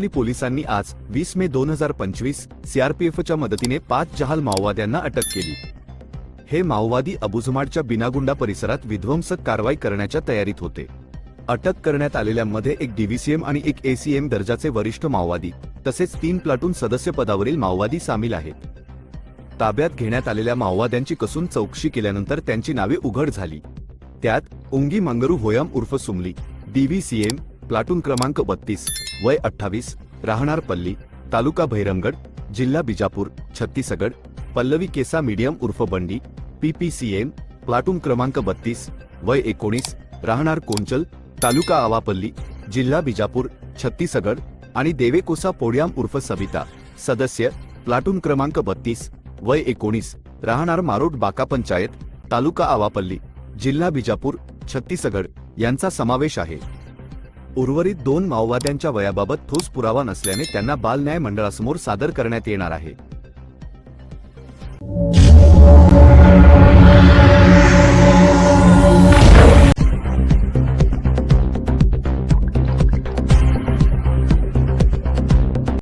पोलिसांनी आज वीस मे दोन हजार पंचवीस सीआरपीएफच्या मदतीने पाच जहाल माओवाद्यांना अटक केली. हे माओवादी अबुझमाडच्या बिनागुंडा परिसरात विध्वंसक कारवाई करण्याच्या तयारीत होते. अटक करण्यात आलेल्यांमध्ये एक डीव्हीसीएम आणि एक एसीएम दर्जाचे वरिष्ठ माओवादी तसेच तीन प्लाटून सदस्य पदावरील माओवादी सामील आहेत. ताब्यात घेण्यात आलेल्या माओवाद्यांची कसून चौकशी केल्यानंतर त्यांची नावे उघड झाली. त्यात उंगी मंगरू होयम उर्फ सुमली डीव्हीसीएम प्लाटून क्रमांक बत्तीस वय अठ्ठावीस राहणार पल्ली तालुका भैरमगड जिल्हा बिजापूर छत्तीसगड पल्लवी केसा मीडियम उर्फ बंडी पीपीसीएम प्लाटून क्रमांक बत्तीस वय एकोणीस राहणार कोंचल तालुका आवापल्ली जिल्हा बिजापूर छत्तीसगड आणि देवेकोसा पोडियाम उर्फ सविता सदस्य प्लाटून क्रमांक बत्तीस वय एकोणीस राहणार मारोट बाका पंचायत तालुका आवापल्ली जिल्हा बिजापूर छत्तीसगड यांचा समावेश आहे. उर्वरित दोन माओवाद्यांच्या वयाबाबत ठोस पुरावा नसल्याने त्यांना बाल न्याय मंडळासमोर सादर करण्यात येणार आहे.